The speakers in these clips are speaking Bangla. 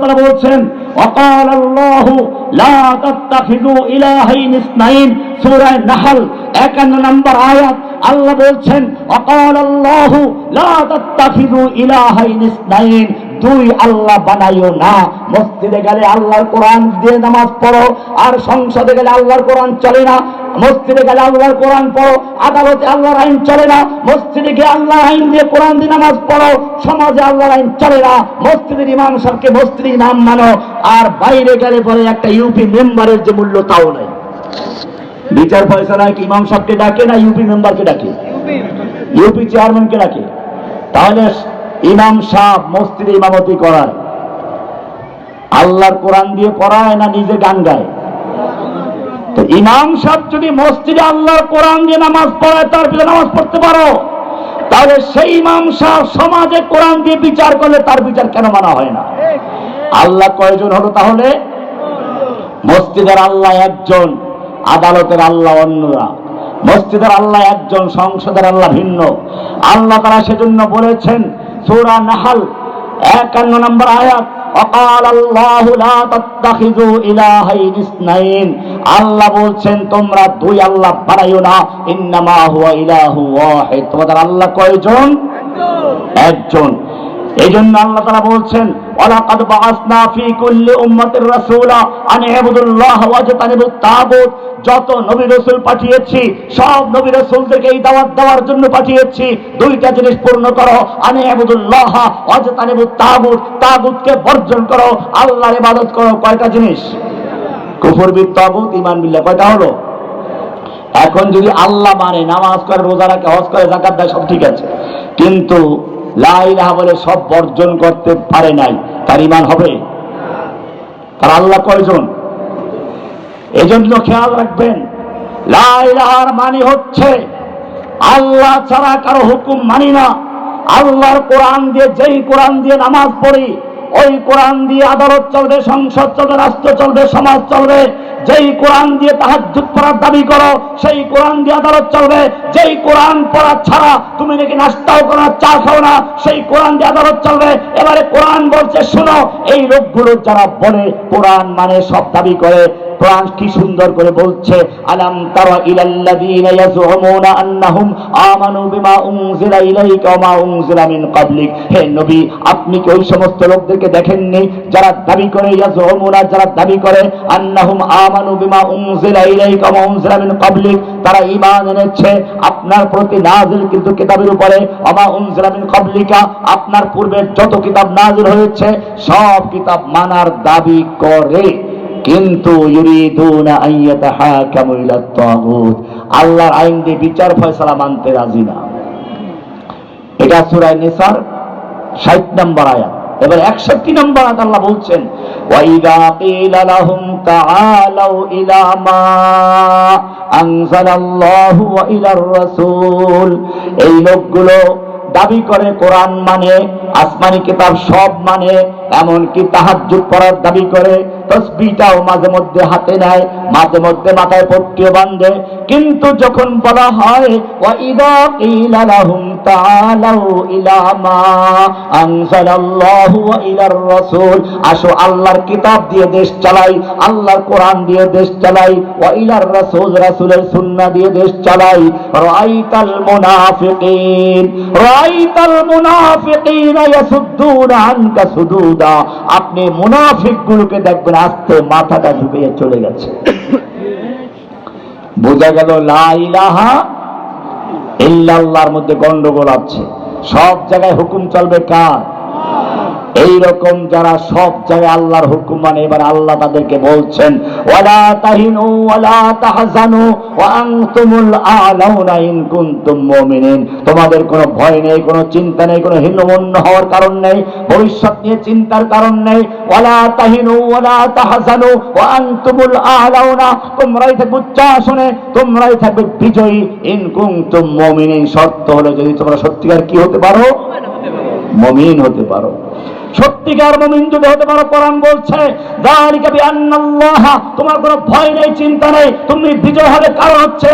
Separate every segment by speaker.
Speaker 1: তারা বলছেন, অকাল আল্লাহ লা তাত্তাখিযু ইলাহাইন ইসনাইন সূরা নাহল 51 নম্বর আয়াত, আল্লাহ বলছেন, অকাল আল্লাহ লা তাত্তাখিযু ইলাহাইন ইসনাইন দুই আল্লাহ বানাইও না। মসজিদে গেলে আল্লাহর কোরআন দিয়ে নামাজ পড়ো, আর সংসদে গেলে আল্লাহর কোরআন চলে না। মসজিদে গেলে আল্লাহর কোরআন পড়ো, আদালতে আল্লাহর আইন চলে না। মসজিদে গিয়ে আল্লাহর আইন দিয়ে কোরআন দিয়ে নামাজ পড়ো, সমাজে আল্লাহর আইন চলে না। মসজিদের ইমাম সাহেবকে মসজিদের ইমাম মানো, আর বাইরে গেলে পরে একটা ইউপি মেম্বারের যে মূল্য তাও নাই। বিচার ফয়সালা কি? ইমাম সাহেবকে ডাকে না ইউপি মেম্বারকে ডাকে? ইউপি চেয়ারম্যানকে ডাকে? তাহলে ইমাম সাহেব মসজিদে ইমামতি করায় আল্লাহর কোরআন দিয়ে পড়ায় না নিজে গান গায়? তো ইমাম সাহেব যদি মসজিদে আল্লাহর কোরআন দিয়ে নামাজ পড়ায়, তার পিছনে নামাজ পড়তে পারো। তাহলে সেই ইমাম সাহেব সমাজে কোরআন দিয়ে বিচার করলে তার বিচার কেন মানা হয় না? আল্লাহ কয়জন হলো তাহলে? মসজিদের আল্লাহ একজন, আদালতের আল্লাহ অন্যরা। মসজিদের আল্লাহ একজন, সংসদের আল্লাহ ভিন্ন। আল্লাহ তারা সেজন্য বলেছেন সূরা নাহাল, একান্ন নম্বর আয়াত অকাল আল্লাহ তাত্তাখিযু ইলাহাইন ইসনাইন আল্লাহ বলছেন, তোমরা দুই আল্লাহ বানাইও না, ইন্নামা হুয়া ইলাহু ওয়াহিদ তোমাদের আল্লাহ কয়জন? একজন। এই জন্য আল্লাহ তারা বলছেন যত নবী রসুল পাঠিয়েছি, সব নবী রাসূলদেরকে এই দাওয়াত দেওয়ার জন্য পাঠিয়েছি। দুইটা জিনিস পূর্ণ করো, আন ইবুদুল্লাহ ওয়াজতানিবুত তাগুত। তাগুতকে বর্জন করো, আল্লাহর ইবাদত করো। কয়টা জিনিস? কুফর বিত তাগুত, ঈমান বিল্লাহ। কয়টা হলো? এখন যদি আল্লাহ মানে নামাজ করে, রোজা রাখে, হজ করে জাকাত দেয়, সব ঠিক আছে। কিন্তু লাইলাহা বলে সব বর্জন করতে পারে নাই। তার ইমান হবে? তার আল্লাহ কয়জন? জন্য খেয়াল রাখবেন লাইলাহার মানে হচ্ছে আল্লাহ ছাড়া কারও হুকুম মানি না। আল্লাহর কোরআন দিয়ে, যেই কোরআন দিয়ে নামাজ পড়ি ওই কোরআন দিয়ে আদালত চলবে, সংসদ চলবে, রাষ্ট্র চলবে, সমাজ চলবে, যেই কোরআন দিয়ে তাহাজ্জুদ পড়ার দাবি করো, সেই কোরআন দিয়ে আদালত চলবে, যেই কোরআন পড়া ছাড়া তুমি নাকি নাস্তাও করো না, চা খাও না, সেই কোরআন দিয়ে আদালত চলবে। এবারে কোরআন বলছে, শোনো, এই লোকগুলো যারা বলে, কোরআন মানে সব দাবি করে কোরআন কি সুন্দর করে বলছে, আলাম তারা ইলাল্লাযীনা আন্নাহুম আমানু বিমা উনজিলা ইলাইকা ওয়া মা উনজিলা মিন ক্বাবলিক। হে নবী, আপনি কি ওই সমস্ত লোকদেরকে দেখেননি যারা দাবি করে যারা দাবি করে আন্নাহুম আমানু বিমা উনজিলা ইলাইকা ওয়া মা উনজিলা মিন ক্বাবলিক? তারা ঈমান এনেছে, আপনার প্রতি নাজিল কিন্তু কিতাবের উপরে, ওয়া উনজিলা মিন ক্বাবলিকা। আপনার পূর্বে যত কিতাব নাজিল হয়েছে, সব কিতাব মানার দাবি করে। কিন্তু আল্লাহর আইন দিয়ে বিচার ফয়সালা মানতে রাজি না। এটা সূরা নিসার 60 নম্বর এবার 61 নম্বর আয়াত আল্লাহ বলছেন এই লোকগুলো দাবি করে, কোরআন মানে আসমানি কিতাব সব মানে এমনকি তাহাজ্জুদ পড়ার দাবি করে তসবিটাও মাঝে মধ্যে হাতে নেয়, মাঝে মধ্যে মাথায় পট্টিও বাঁধে। কিন্তু যখন বলা হয় আসো আল্লাহর কিতাব দিয়ে দেশ চালাই, আল্লাহর কোরআন দিয়ে দেশ চালাই, ওয়া ইলার রাসূল রাসূলের সুন্নাহ দিয়ে দেশ চালাই। রাআইতাল মুনাফিকিন রাআইতাল মুনাফিকিন ইয়াসুদ্দুনা আনকা সুদুদা। আপনি মুনাফিকগুলোকে দেখবেন আস্তে মাথাটা ঢুকে চলে গেছে। বোঝা গেল লাহা ইল্লাহর মধ্যে গন্ডগোল আছে। সব জায়গায় হুকুম চলবে কার? এই রকম যারা সব জায়গায় আল্লাহর হুকুম মানে এবার আল্লাহ তাদেরকে বলছেন, ওয়ালা তাহিনু ওয়ালা তাহজানু ওয়া আনতুমুল আলাউনা ইন কুনতুম মুমিনিন। তোমাদের কোনো ভয় নেই, কোনো চিন্তা নেই, কোনো হীনমন্য হওয়ার কারণ নেই, ভবিষ্যৎ নিয়ে চিন্তার কারণ নেই। ওয়ালা তাহিনু ওয়ালা তাহজানু ওয়া আনতুমুল আলাউনা। তোমরাই থাকবে উচ্চ আসনে তোমরাই থাকবে বিজয়ী। ইন কুনতুম মুমিনিন শর্ত হলো যদি তোমরা সত্যিকার কি হতে পারো? মমিন হতে পারো। সত্যিকার মমিন যদি হতে পারো, কোরআন বলছে তোমার কোনো ভয় নেই, চিন্তা নেই, তুমি বিজয় হবে, কারণ হচ্ছে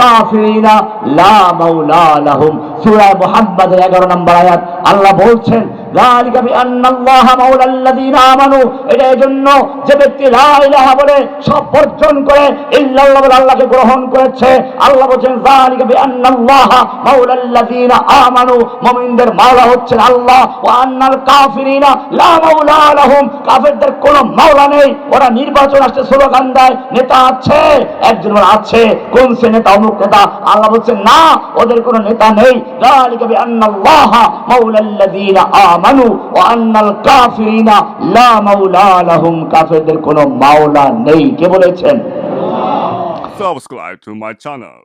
Speaker 1: কাফিরিনা লা মাওলা লাহুম সূরা মুহাম্মাদের 11 নম্বর আয়াত। আল্লাহ বলছেন যালিকা বিআন্নাল্লাহ মাওলাল্লাযীনা আমানু। এটা এজন্য যে ব্যক্তি লা ইলাহা বলে সব বর্জন করে, ইল্লাল্লাহ বলে আল্লাহকে গ্রহণ করেছে, আল্লাহ বলেন যালিকা বিআন্নাল্লাহ মাওলাল্লাযীনা আমানু। মুমিনদের মাওলা হচ্ছেন আল্লাহ। ওয়া আন্নাল কাফিরিনা লা মাওলা লাহুম। কাফেরদের কোনো মাওলা নেই। ওরা নির্বাচন আসছে, স্লোগান দেয়, নেতা আছে, একজন আছে। কোন সে নেতা, অমুক নেতা? আল্লাহ বলছেন, না, ওদের কোনো নেতা নেই। যালিকা বিআন্নাল্লাহ মাওলাল্লাযীনা আমানু, ও আন্নাল কাফিরিনা লা মাওলা লাহুম। কাফেরদের কোনো মাওলা নেই। কে বলেছেন?
Speaker 2: Subscribe to my channel.